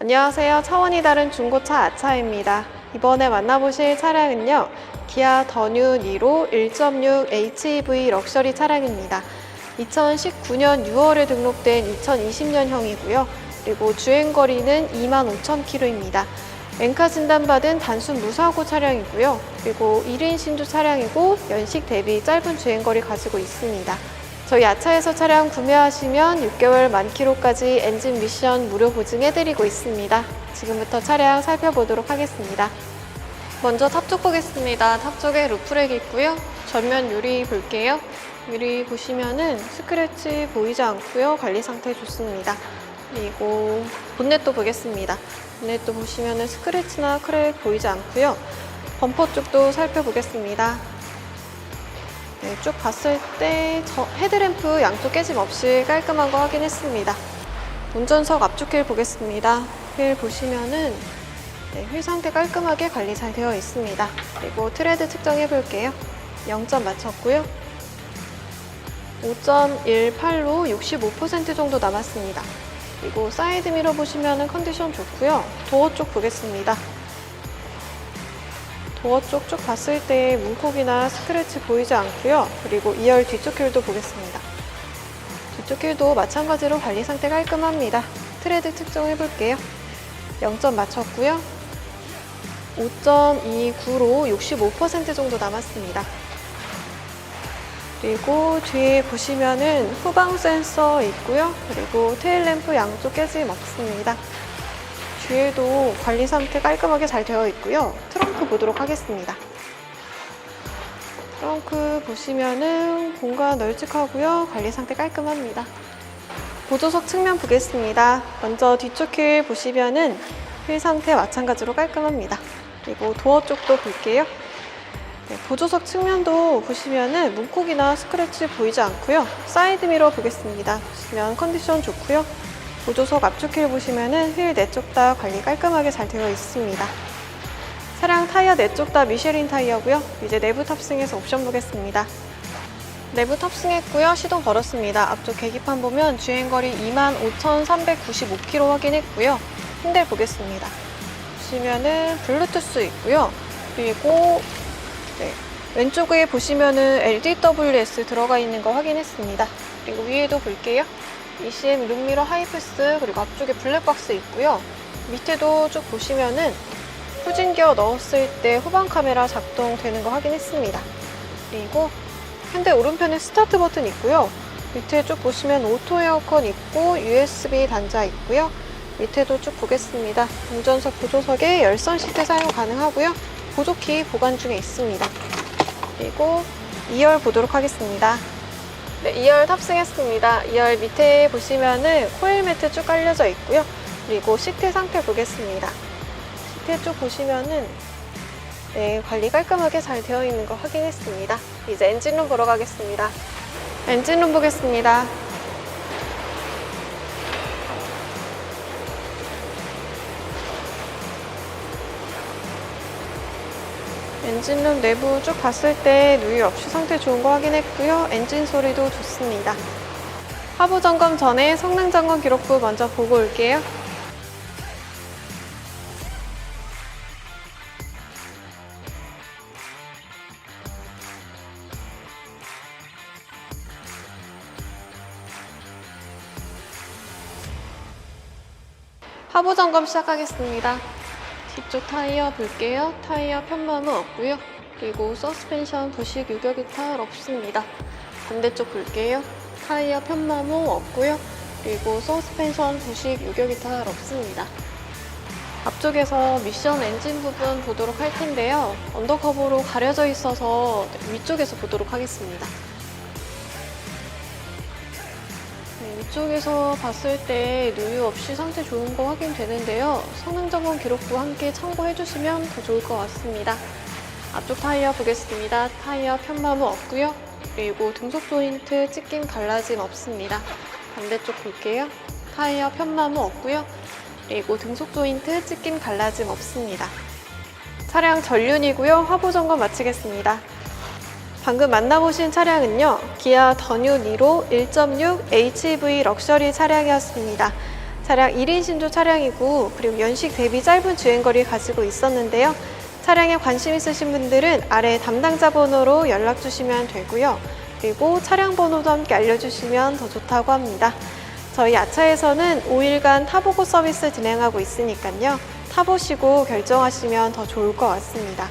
안녕하세요. 차원이 다른 중고차 아차입니다. 이번에 만나보실 차량은요. 기아 더뉴 니로 1.6 HEV 럭셔리 차량입니다. 2019년 6월에 등록된 2020년형이고요. 그리고 주행거리는 25,000km입니다. 엔카 진단받은 단순 무사고 차량이고요. 그리고 1인 신주 차량이고 연식 대비 짧은 주행거리 가지고 있습니다. 저희 아차에서 차량 구매하시면 6개월 만 킬로까지 엔진 미션 무료 보증해드리고 있습니다. 지금부터 차량 살펴보도록 하겠습니다. 먼저 탑쪽 보겠습니다. 탑 쪽에 루프렉 있고요. 전면 유리 볼게요. 유리 보시면은 스크래치 보이지 않고요. 관리 상태 좋습니다. 그리고 본넷도 보겠습니다. 본넷도 보시면은 스크래치나 크랙 보이지 않고요. 범퍼 쪽도 살펴보겠습니다. 네, 쭉 봤을 때 저- 헤드램프 양쪽 깨짐 없이 깔끔한 거 확인했습니다. 운전석 앞쪽 휠 보겠습니다. 휠 보시면은 네, 휠 상태 깔끔하게 관리 잘 되어 있습니다. 그리고 트레드 측정해 볼게요. 0점 맞췄고요. 5.18로 65% 정도 남았습니다. 그리고 사이드 미러 보시면은 컨디션 좋고요. 도어 쪽 보겠습니다. 도어 쪽쭉 봤을 때 문콕이나 스크래치 보이지 않고요. 그리고 2열 뒤쪽 휠도 보겠습니다. 뒤쪽 휠도 마찬가지로 관리 상태 깔끔합니다. 트레드 측정해 볼게요. 0점 맞췄고요. 5.29로 65% 정도 남았습니다. 그리고 뒤에 보시면은 후방 센서 있고요. 그리고 테일 램프 양쪽 깨짐 없습니다. 뒤에도 관리 상태 깔끔하게 잘 되어 있고요. 트렁크 보도록 하겠습니다. 트렁크 보시면은 공간 널찍하고요. 관리 상태 깔끔합니다. 보조석 측면 보겠습니다. 먼저 뒤쪽 휠 보시면은 휠 상태 마찬가지로 깔끔합니다. 그리고 도어 쪽도 볼게요. 네, 보조석 측면도 보시면은 문콕이나 스크래치 보이지 않고요. 사이드 미러 보겠습니다. 보시면 컨디션 좋고요. 보조석 앞쪽 휠 보시면은 휠 내쪽 다 관리 깔끔하게 잘 되어 있습니다. 차량 타이어 내쪽 다 미쉐린 타이어고요. 이제 내부 탑승해서 옵션 보겠습니다. 내부 탑승했고요. 시동 걸었습니다. 앞쪽 계기판 보면 주행거리 25,395km 확인했고요. 핸들 보겠습니다. 보시면은 블루투스 있고요. 그리고 네, 왼쪽에 보시면은 LDWS 들어가 있는 거 확인했습니다. 그리고 위에도 볼게요. ECM 룸미러 하이패스 그리고 앞쪽에 블랙박스 있고요. 밑에도 쭉 보시면은 후진기어 넣었을 때 후방 카메라 작동되는 거 확인했습니다. 그리고 핸들 오른편에 스타트 버튼 있고요. 밑에 쭉 보시면 오토 에어컨 있고 USB 단자 있고요. 밑에도 쭉 보겠습니다. 운전석 보조석에 열선 시트 사용 가능하고요. 보조키 보관 중에 있습니다. 그리고 2열 보도록 하겠습니다. 네, 2열 탑승했습니다. 2열 밑에 보시면은 코일 매트 쭉 깔려져 있고요. 그리고 시트 상태 보겠습니다. 시트 쭉 보시면은 네, 관리 깔끔하게 잘 되어 있는 거 확인했습니다. 이제 엔진룸 보러 가겠습니다. 엔진룸 보겠습니다. 엔진룸 내부 쭉 봤을 때 누유 없이 상태 좋은 거 확인했고요. 엔진 소리도 좋습니다. 하부 점검 전에 성능 점검 기록부 먼저 보고 올게요. 하부 점검 시작하겠습니다. 뒤쪽 타이어 볼게요. 타이어 편마모 없고요. 그리고 서스펜션 부식 유격 이탈 없습니다. 반대쪽 볼게요. 타이어 편마모 없고요. 그리고 서스펜션 부식 유격 이탈 없습니다. 앞쪽에서 미션 엔진 부분 보도록 할 텐데요. 언더커버로 가려져 있어서 위쪽에서 보도록 하겠습니다. 네, 위쪽에서 봤을 때 누유 없이 상태 좋은 거 확인되는데요. 성능 점검 기록부 함께 참고해 주시면 더 좋을 것 같습니다. 앞쪽 타이어 보겠습니다. 타이어 편마모 없고요. 그리고 등속 조인트 찢김 갈라짐 없습니다. 반대쪽 볼게요. 타이어 편마모 없고요. 그리고 등속 조인트 찢김 갈라짐 없습니다. 차량 전륜이고요. 화보 점검 마치겠습니다. 방금 만나보신 차량은요, 기아 더뉴 니로 1.6 HEV 럭셔리 차량이었습니다. 차량 1인 신조 차량이고 그리고 연식 대비 짧은 주행거리를 가지고 있었는데요. 차량에 관심 있으신 분들은 아래 담당자 번호로 연락 주시면 되고요. 그리고 차량 번호도 함께 알려주시면 더 좋다고 합니다. 저희 아차에서는 5일간 타보고 서비스 진행하고 있으니까요. 타보시고 결정하시면 더 좋을 것 같습니다.